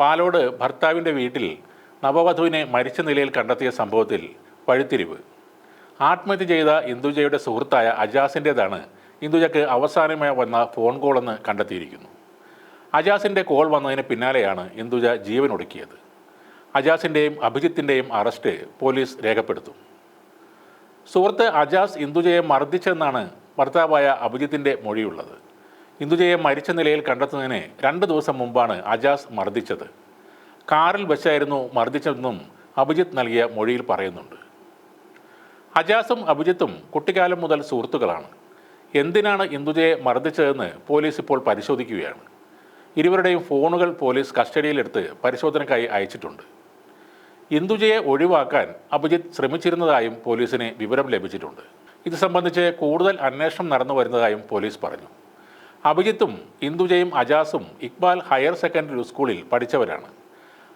പാലോട് ഭർത്താവിന്റെ വീട്ടിൽ നവവധുവിനെ മരിച്ച നിലയിൽ കണ്ടെത്തിയ സംഭവത്തിൽ വഴിത്തിരിവ്. ആത്മഹത്യ ചെയ്ത ഇന്ദുജയുടെ സുഹൃത്തായ അജാസിന്റേതാണ് ഇന്ദുജയ്ക്ക് അവസാനമായി വന്ന ഫോൺ കോളെന്ന് കണ്ടെത്തിയിരിക്കുന്നു. അജാസിന്റെ കോൾ വന്നതിന് പിന്നാലെയാണ് ഇന്ദുജ ജീവൻ ഒടുക്കിയത് അജാസിന്റെയും അഭിജിത്തിന്റെയും അറസ്റ്റ് പോലീസ് രേഖപ്പെടുത്തും. സുഹൃത്ത് അജാസ് ഇന്ദുജയെ മർദ്ദിച്ചെന്നാണ് ഭർത്താവായ അഭിജിത്തിന്റെ മൊഴിയുള്ളത്. ഇന്ദുജയെ മരിച്ച നിലയിൽ കണ്ടെത്തുന്നതിന് രണ്ട് ദിവസം മുമ്പാണ് അജാസ് മർദ്ദിച്ചത്. കാറിൽ വെച്ചായിരുന്നു മർദ്ദിച്ചതെന്നും അഭിജിത്ത് നൽകിയ മൊഴിയിൽ പറയുന്നുണ്ട്. അജാസും അഭിജിത്തും കുട്ടിക്കാലം മുതൽ സുഹൃത്തുക്കളാണ്. എന്തിനാണ് ഇന്ദുജയെ മർദ്ദിച്ചതെന്ന് പോലീസ് ഇപ്പോൾ പരിശോധിക്കുകയാണ്. ഇരുവരുടെയും ഫോണുകൾ പോലീസ് കസ്റ്റഡിയിലെടുത്ത് പരിശോധനയ്ക്കായി അയച്ചിട്ടുണ്ട്. ഇന്ദുജയെ ഒഴിവാക്കാൻ അഭിജിത്ത് ശ്രമിച്ചിരുന്നതായും പോലീസിന് വിവരം ലഭിച്ചിട്ടുണ്ട്. ഇത് സംബന്ധിച്ച് കൂടുതൽ അന്വേഷണം നടന്നു വരുന്നതായും പോലീസ് പറഞ്ഞു. അഭിജിത്തും ഇന്ദുജയും അജാസും ഇക്ബാൽ ഹയർ സെക്കൻഡറി സ്കൂളിൽ പഠിച്ചവരാണ്.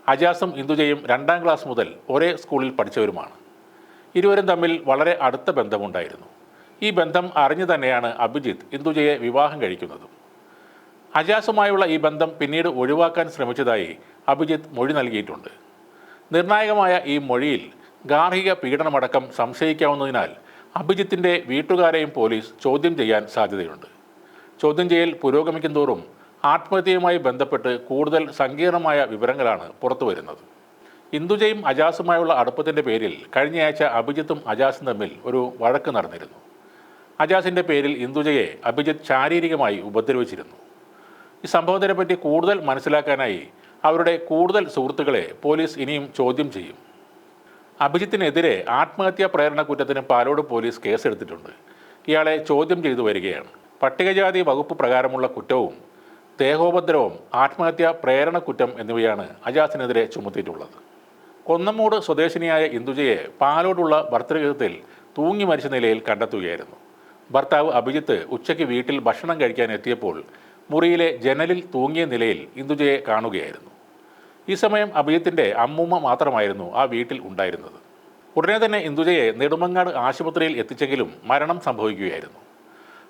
അജാസും ഇന്ദുജയും രണ്ടാം ക്ലാസ് മുതൽ ഒരേ സ്കൂളിൽ പഠിച്ചവരുമാണ്. ഇരുവരും തമ്മിൽ വളരെ അടുത്ത ബന്ധമുണ്ടായിരുന്നു. ഈ ബന്ധം അറിഞ്ഞു തന്നെയാണ് അഭിജിത്ത് ഇന്ദുജയെ വിവാഹം കഴിക്കുന്നതും. അജാസുമായുള്ള ഈ ബന്ധം പിന്നീട് ഒഴിവാക്കാൻ ശ്രമിച്ചതായി അഭിജിത്ത് മൊഴി നൽകിയിട്ടുണ്ട്. നിർണായകമായ ഈ മൊഴിയിൽ ഗാർഹിക പീഡനമടക്കം സംശയിക്കാവുന്നതിനാൽ അഭിജിത്തിന്റെ വീട്ടുകാരെയും പോലീസ് ചോദ്യം ചെയ്യാൻ സാധ്യതയുണ്ട്. ചോദ്യം ചെയ്യൽ പുരോഗമിക്കും തോറും ആത്മഹത്യയുമായി ബന്ധപ്പെട്ട് കൂടുതൽ സങ്കീർണമായ വിവരങ്ങളാണ് പുറത്തു വരുന്നത്. ഇന്ദുജയും അജാസുമായുള്ള അടുപ്പത്തിന്റെ പേരിൽ കഴിഞ്ഞയാഴ്ച അഭിജിത്തും അജാസും തമ്മിൽ ഒരു വഴക്ക് നടന്നിരുന്നു. അജാസിന്റെ പേരിൽ ഇന്ദുജയെ അഭിജിത്ത് ശാരീരികമായി ഉപദ്രവിച്ചിരുന്നു. ഈ സംഭവത്തിനെപ്പറ്റി കൂടുതൽ മനസ്സിലാക്കാനായി അവരുടെ കൂടുതൽ സുഹൃത്തുക്കളെ പോലീസ് ഇനിയും ചോദ്യം ചെയ്യും. അഭിജിത്തിനെതിരെ ആത്മഹത്യാ പ്രേരണ കുറ്റത്തിന് പാലോട് പോലീസ് കേസെടുത്തിട്ടുണ്ട്. ഇയാളെ ചോദ്യം ചെയ്തു വരികയാണ്. പട്ടികജാതി വകുപ്പ് പ്രകാരമുള്ള കുറ്റവും ദേഹോപദ്രവം ആത്മഹത്യ പ്രേരണ കുറ്റം എന്നിവയാണ് അജാസിനെതിരെ ചുമത്തിയിട്ടുള്ളത്. കൊന്നമൂട് സ്വദേശിനിയായ ഇന്ദുജയെ പാലോടുള്ള ഭർത്തൃഗൃഹത്തിൽ തൂങ്ങി മരിച്ച നിലയിൽ കണ്ടെത്തുകയായിരുന്നു. ഭർത്താവ് അഭിജിത്ത് ഉച്ചയ്ക്ക് വീട്ടിൽ ഭക്ഷണം കഴിക്കാൻ എത്തിയപ്പോൾ മുറിയിലെ ജനലിൽ തൂങ്ങിയ നിലയിൽ ഇന്ദുജയെ കാണുകയായിരുന്നു. ഈ സമയം അഭിജിത്തിന്റെ അമ്മൂമ്മ മാത്രമായിരുന്നു ആ വീട്ടിൽ ഉണ്ടായിരുന്നത്. ഉടനെ തന്നെ ഇന്ദുജയെ നെടുമങ്ങാട് ആശുപത്രിയിൽ എത്തിച്ചെങ്കിലും മരണം സംഭവിക്കുകയായിരുന്നു.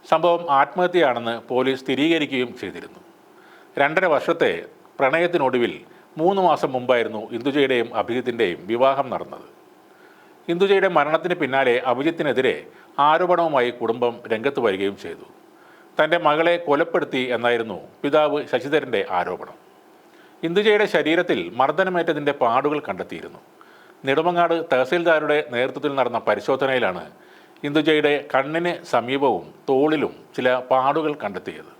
സംഭവം ആത്മഹത്യയാണെന്ന് പോലീസ് സ്ഥിരീകരിക്കുകയും ചെയ്തിരുന്നു. രണ്ടര വർഷത്തെ പ്രണയത്തിനൊടുവിൽ മൂന്ന് മാസം മുമ്പായിരുന്നു ഇന്ദുജയുടെയും അഭിജിത്തിന്റെയും വിവാഹം നടന്നത്. ഇന്ദുജയുടെ മരണത്തിന് പിന്നാലെ അഭിജിത്തിനെതിരെ ആരോപണവുമായി കുടുംബം രംഗത്ത് വരികയും ചെയ്തു. തന്റെ മകളെ കൊലപ്പെടുത്തി എന്നായിരുന്നു പിതാവ് ശശിധരന്റെ ആരോപണം. ഇന്ദുജയുടെ ശരീരത്തിൽ മർദ്ദനമേറ്റതിന്റെ പാടുകൾ കണ്ടെത്തിയിരുന്നു. നെടുമങ്ങാട് തഹസീൽദാരുടെ നേതൃത്വത്തിൽ നടന്ന പരിശോധനയിലാണ് ഇന്ദുജയുടെ കണ്ണിന് സമീപവും തോളിലും ചില പാടുകൾ കണ്ടെത്തിയത്.